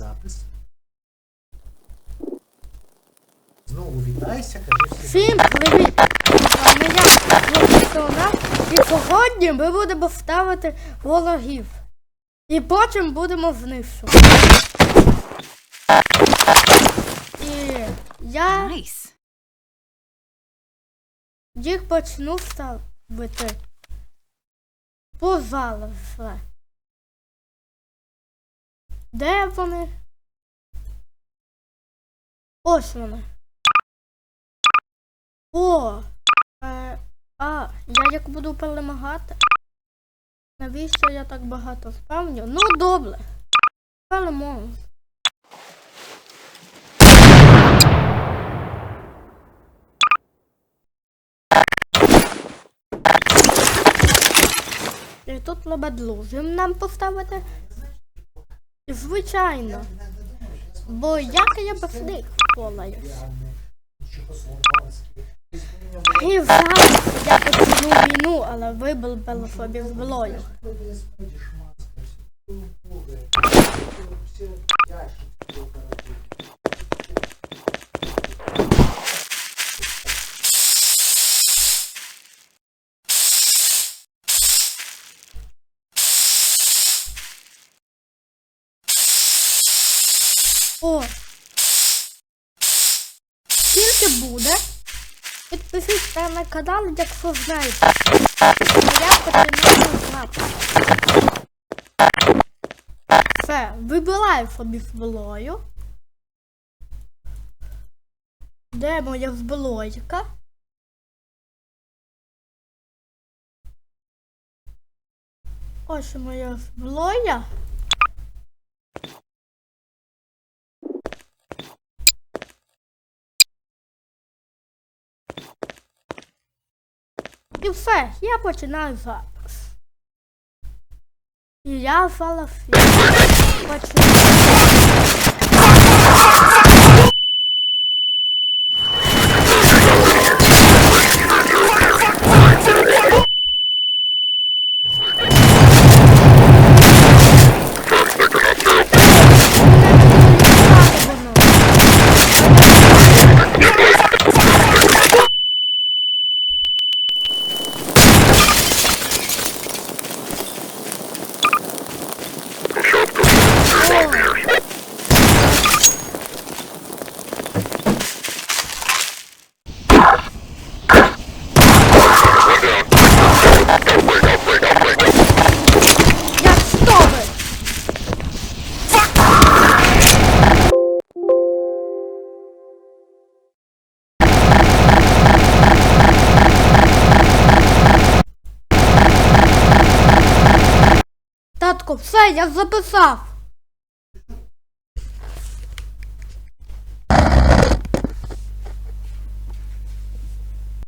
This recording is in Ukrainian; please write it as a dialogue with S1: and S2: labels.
S1: запис. Знову вітайся, кажи всім.
S2: Всім привіт! З вами я, Хлопчина, і сьогодні ми будемо ставити ворогів. І потім будемо знищувати. І я їх почну ставити. Позалежне. Де вони? Ось вони. О! Е, а, я як буду перемагати? Навіщо я так багато спавню? Ну добре. Переможу. І тут треба друзям нам поставити. Звичайно. Бо як я без них полаюсь? І зараз я почну війну, але вибив собі зброю. О! Скільки буде? Підпишіться на канал, якщо знаєте. Я починаю знати. Все, вибираю собі зброю. Де моя зброєчка? Ось моя зброя. І все, я починаю запис. І я фалафі. Як стови! Татко, все, я записав.